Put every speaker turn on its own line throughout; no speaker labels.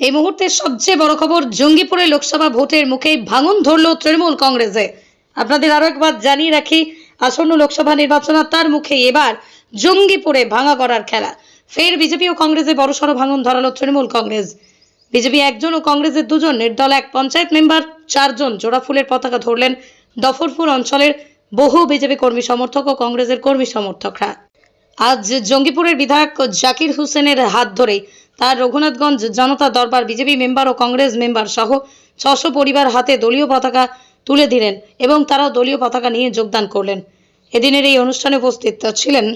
এই মুহূর্তের সবচেয়ে বড় খবর, জঙ্গিপুরে লোকসভা ভোটের মুখে ভাঙন ধরল তৃণমূল কংগ্রেসে। আপনাদের আরও একবার জানিয়ে রাখি, আসন্ন লোকসভা নির্বাচন তার মুখে এবার জঙ্গিপুরে ভাঙা করার খেলা। ফের বিজেপি ও কংগ্রেসে বড়সড় ভাঙন ধরালো তৃণমূল কংগ্রেস। বিজেপি একজন ও কংগ্রেসের দুজন, নির্দল এক পঞ্চায়েত মেম্বার, চারজন জোড়া ফুলের পতাকা ধরলেন দফরপুর অঞ্চলের বহু বিজেপি কর্মী সমর্থক ও কংগ্রেসের কর্মী সমর্থকরা। আজ জঙ্গিপুরের বিধায়ক জাকির হোসেনের হাত ধরেই তার রঘুনাথগঞ্জ জনতা দরবার বিজেপি মেম্বার ও কংগ্রেস মেম্বার সহ ছশো পরিবার হাতে দলীয় পতাকা তুলে দিলেন এবং তারাও দলীয় পতাকা নিয়ে যোগদান করলেন। এদিনের এই অনুষ্ঠানে উপস্থিত ছিলেন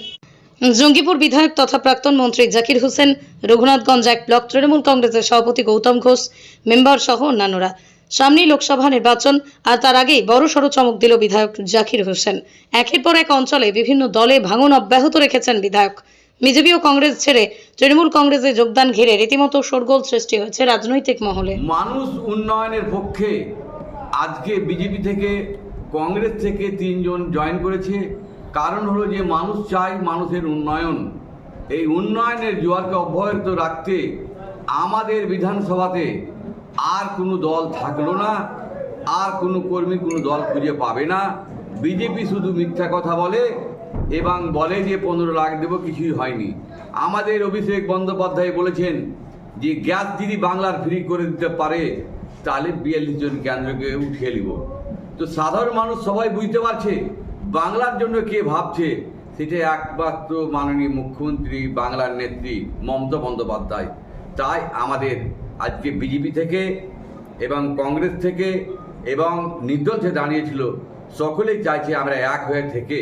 জঙ্গিপুর বিধায়ক তথা প্রাক্তন মন্ত্রী জাকির হোসেন, রঘুনাথগঞ্জ এক ব্লক তৃণমূল কংগ্রেসের সভাপতি গৌতম ঘোষ, মেম্বার সহ অন্যান্যরা। সামনেই লোকসভা নির্বাচন আর তার আগেই বড় সড় চমক দিল বিধায়ক জাকির হোসেন। একের পর এক অঞ্চলে বিভিন্ন দলে ভাঙন অব্যাহত রেখেছেন বিধায়ক। বিজেপি ও কংগ্রেস ছেড়ে তৃণমূল কংগ্রেসে যোগদান ঘিরে রীতিমতো শোরগোল সৃষ্টি হয়েছে রাজনৈতিক মহলে।
মানুষ উন্নয়নের পক্ষে আজকে বিজেপি থেকে কংগ্রেস থেকে তিনজন জয়েন করেছে। কারণ হলো যে মানুষ চায় মানুষের উন্নয়ন। এই উন্নয়নের জোয়ারকে অব্যাহত রাখতে আমাদের বিধানসভাতে আর কোনো দল থাকল না, আর কোনো কর্মী কোনো দল খুঁজে পাবে না। বিজেপি শুধু মিথ্যা কথা বলে এবং বলে যে পনেরো লাখ দেবো, কিছুই হয়নি। আমাদের অভিষেক বন্দ্যোপাধ্যায় বলেছেন যে, গ্যাস যদি বাংলার ফ্রি করে দিতে পারে, তাহলে বিয়াল্লিশ জন কেন্দ্রকে উঠিয়ে নিব। তো সাধারণ মানুষ সবাই বুঝতে পারছে, বাংলার জন্য কে ভাবছে, সেটা একমাত্র মাননীয় মুখ্যমন্ত্রী, বাংলার নেত্রী মমতা বন্দ্যোপাধ্যায়। তাই আমাদের আজকে বিজেপি থেকে এবং কংগ্রেস থেকে এবং নির্দল দাঁড়িয়েছিল, সকলেই চাইছে আমরা এক হয়ে থেকে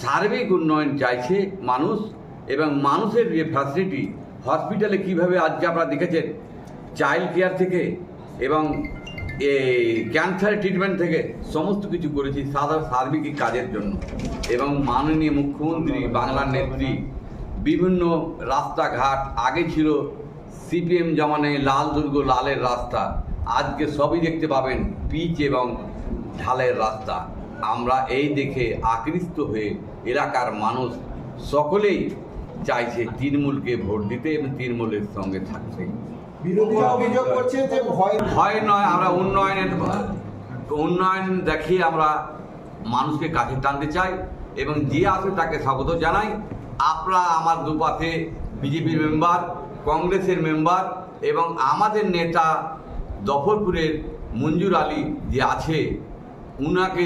সার্বিক উন্নয়ন চাইছে মানুষ এবং মানুষের যে ফ্যাসিলিটি হসপিটালে কীভাবে আজকে আপনারা দেখেছেন চাইল্ড কেয়ার থেকে এবং এই ক্যান্সার ট্রিটমেন্ট থেকে সমস্ত কিছু করেছি সাধারণ সার্বিক কাজের জন্য। এবং মাননীয় মুখ্যমন্ত্রী, বাংলার নেত্রী, বিভিন্ন রাস্তাঘাট, আগে ছিল সিপিএম জামানে লাল দুর্গ, লালের রাস্তা। আজকে সবই দেখতে পাবেন, পিচ এবং ঢালের রাস্তা। আমরা এই দেখে আকৃষ্ট হয়ে এলাকার মানুষ সকলেই চাইছে তৃণমূলকে ভোট দিতে এবং তৃণমূলের সঙ্গে থাকতে।
বিরোধীরা অভিযোগ করছে যে ভয়
ভয় নয় আমরা উন্নয়নের উন্নয়ন দেখিয়ে আমরা মানুষকে কাছে টানতে চাই এবং যে আসে তাকে স্বাগত জানাই। আপনারা আমার দুপাশে বিজেপির মেম্বার কংগ্রেসের মেম্বার এবং আমাদের নেতা দফরপুরের মঞ্জুর আলী যে আছে উনাকে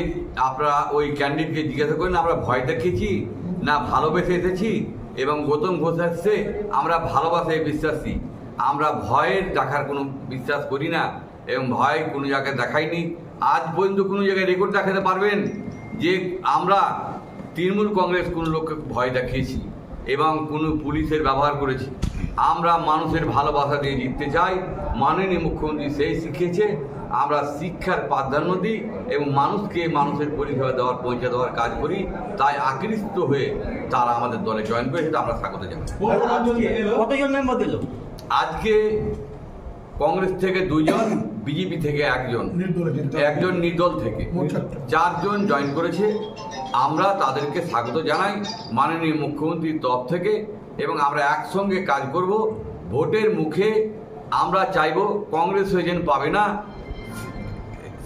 আপনারা ওই ক্যান্ডিডেটকে জিজ্ঞাসা করেন আমরা ভয় দেখিয়েছি, না ভালোবেসে এসেছি? এবং গৌতম ঘোষ আসছে, আমরা ভালোবাসায় বিশ্বাসী। আমরা ভয়ের দেখার কোনো বিশ্বাস করি না এবং ভয় কোনো জায়গায় দেখাইনি। আজ পর্যন্ত কোনো জায়গায় রেকর্ড দেখাতে পারবেন যে আমরা তৃণমূল কংগ্রেস কোনো লোককে ভয় দেখিয়েছি এবং কোনো পুলিশের ব্যবহার করেছি। আমরা মানুষের ভালোবাসা দিয়ে জিততে চাই। মাননীয় মুখ্যমন্ত্রী সেই শিখিয়েছে আমরা শিক্ষার প্রাধান্য দিই এবং মানুষকে মানুষের পরিষেবা দেওয়ার পৌঁছে দেওয়ার কাজ করি। তাই আকৃষ্ট হয়ে তারা আমাদের দলে জয়েন করে সেটা আমরা স্বাগত জানাই।
দিল?
আজকে কংগ্রেস থেকে দুজন বিজেপি থেকে একজন। একজন নির্দল থেকে। চারজন জয়েন করেছে। আমরা তাদেরকে স্বাগত জানাই মাননীয় মুখ্যমন্ত্রীর তরফ থেকে এবং আমরা একসঙ্গে কাজ করব। ভোটের মুখে আমরা চাইব কংগ্রেস এজেন্ট পাবে না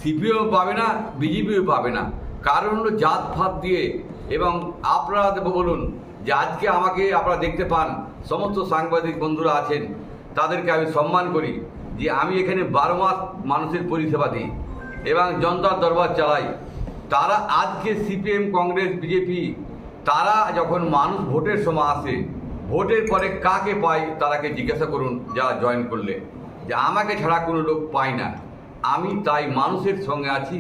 সিপিএম পাবে না, বিজেপিও পাবে না। কারণ হলো জাত ফাত দিয়ে। এবং আপনারা বলুন যে আজকে আমাকে আপনারা দেখতে পান, সমস্ত সাংবাদিক বন্ধুরা আছেন, তাদেরকে আমি সম্মান করি যে আমি এখানে বারো মাস মানুষের পরিষেবা দিই এবং জনতার দরবার চালাই। তারা আজকে সিপিএম, কংগ্রেস, বিজেপি, তারা যখন মানুষ ভোটের সময় আসে, ভোটের পরে কাকে পায়, তারাকে জিজ্ঞাসা করুন, যারা জয়েন করলে। যে আমাকে ছাড়া কোনো লোক পায় না। আমি তাই মানুষের সঙ্গে আছি।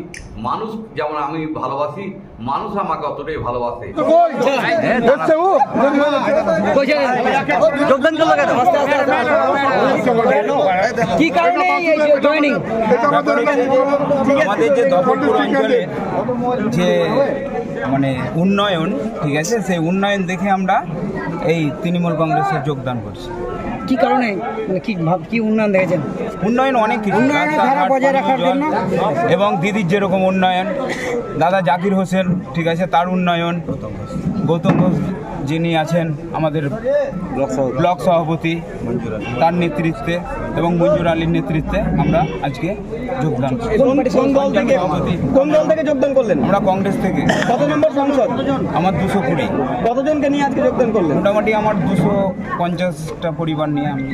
মানুষ যেমন আমি ভালোবাসি মানুষ আমাকে অতটাই ভালোবাসে।
কি কারণে জয়েনিং
আমাদের যে দফরপুর অঞ্চলে যে মানে উন্নয়ন ঠিক আছে সেই উন্নয়ন দেখে আমরা এই তৃণমূল কংগ্রেসে যোগদান করছি।
কি কারণে? মানে কি ভাব কি উন্নয়ন দেখেছেন?
উন্নয়ন অনেক কিছু।
উন্নয়নের ধারা বজায় রাখার
জন্য? এবং দিদির যেরকম উন্নয়ন দাদা জাকির হোসেন ঠিক আছে তার উন্নয়ন। গৌতম ঘোষ যিনি আছেন আমাদের ব্লক সভাপতি। তার নেতৃত্বে এবং মঞ্জুর আলীর নেতৃত্বে আমরা আজকে যোগদান।
কোন দল থেকে
সভাপতি।
কোন দল থেকে যোগদান করলেন?
আমরা কংগ্রেস থেকে।
কত নম্বর সংসদ?
আমার দুশো কুড়ি।
কতজনকে নিয়ে আজকে যোগদান করলেন?
মোটামুটি আমার দুশো পঞ্চাশটা পরিবার নিয়ে আমি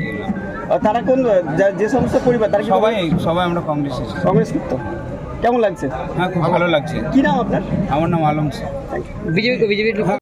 আর তারা কোন যে সমস্ত পরিবার তারা
সবাই সবাই আমরা কংগ্রেস
কংগ্রেস করতো কেমন লাগছে?
হ্যাঁ খুব ভালো লাগছে।
কি নাম আপনার?
আমার নাম আলম
বিজেপি বিজেপি